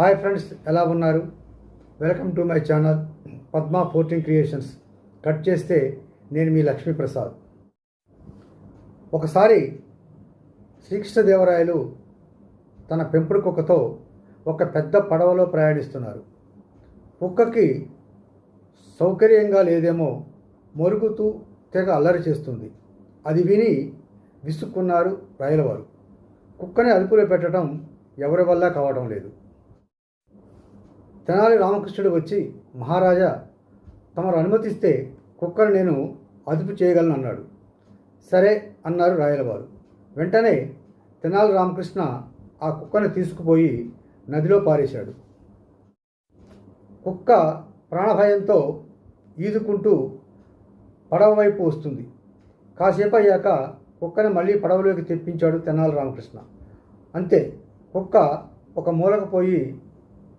Hi friends ఎలా ఉన్నారు? Welcome to my channel Padma fourteen creations. Cut చేస్తే నేను మీ లక్ష్మీప్రసాద్. ఒకసారి శ్రీకృష్ణదేవరాయలు తన పెంపుడు కుక్కతో ఒక పెద్ద పడవలో ప్రయాణిస్తున్నారు. కుక్కకి సౌకర్యంగా లేదేమో మొరుగుతూ తెగ అల్లరి చేస్తుంది. అది విని విసుక్కున్నారు రాయలవారు కుక్కని అదుపులో పెట్టడం ఎవరి వల్ల కావడం లేదు. తెనాలి రామకృష్ణుడు వచ్చి మహారాజా తమరు అనుమతిస్తే కుక్కను నేను అదుపు చేయగలను అన్నాడు. సరే అన్నారు రాయలవారు. వెంటనే తెనాలి రామకృష్ణ ఆ కుక్కను తీసుకుపోయి నదిలో పారేశాడు. కుక్క ప్రాణభయంతో ఈదుకుంటూ పడవ వైపు వస్తుంది. కాసేపు అయ్యాక కుక్కను మళ్ళీ పడవలోకి తెప్పించాడు తెనాలి రామకృష్ణ. అంతే కుక్క ఒక మూలకు పోయి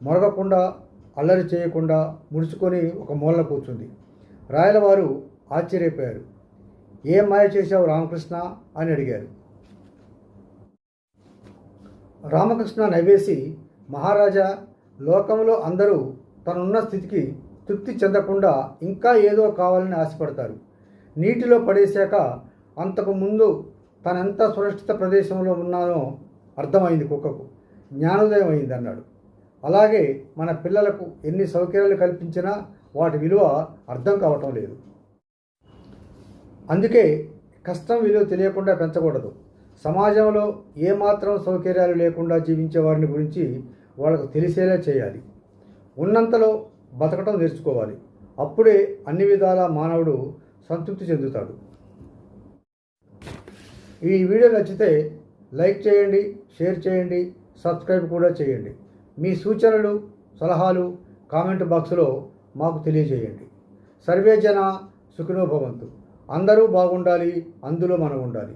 మొరగకుండా అల్లరి చేయకుండా ముడుచుకొని ఒక మూలన కూర్చుంది. రాయలవారు ఆశ్చర్యపోయారు. ఏం మాయ చేశావు రామకృష్ణ? అని అడిగారు. రామకృష్ణ నవ్వేసి మహారాజా లోకంలో అందరూ తనున్న స్థితికి తృప్తి చెందకుండా ఇంకా ఏదో కావాలని ఆశపడతారు. నీటిలో పడేశాక అంతకు ముందు తనెంత సురక్షిత ప్రదేశంలో ఉన్నానో అర్థమైంది కుక్కకు. జ్ఞానోదయం అయింది అన్నాడు అలాగే మన పిల్లలకు ఎన్ని సౌకర్యాలు కల్పించినా వాటి విలువ అర్థం కావటం లేదు. అందుకే కష్టం విలువ తెలియకుండా పెంచకూడదు. సమాజంలో ఏమాత్రం సౌకర్యాలు లేకుండా జీవించే వారిని గురించి వాళ్ళకు తెలిసేలా చేయాలి. ఉన్నంతలో బతకటం నేర్చుకోవాలి. అప్పుడే అన్ని విధాల మానవుడు సంతృప్తి చెందుతాడు. ఈ వీడియో నచ్చితే లైక్ చేయండి షేర్ చేయండి సబ్స్క్రైబ్ కూడా చేయండి. మీ సూచనలు సలహాలు కామెంట్ బాక్స్లో మాకు తెలియజేయండి. సర్వే జన సుఖినో భవంతు. అందరూ బాగుండాలి అందులో మనం ఉండాలి.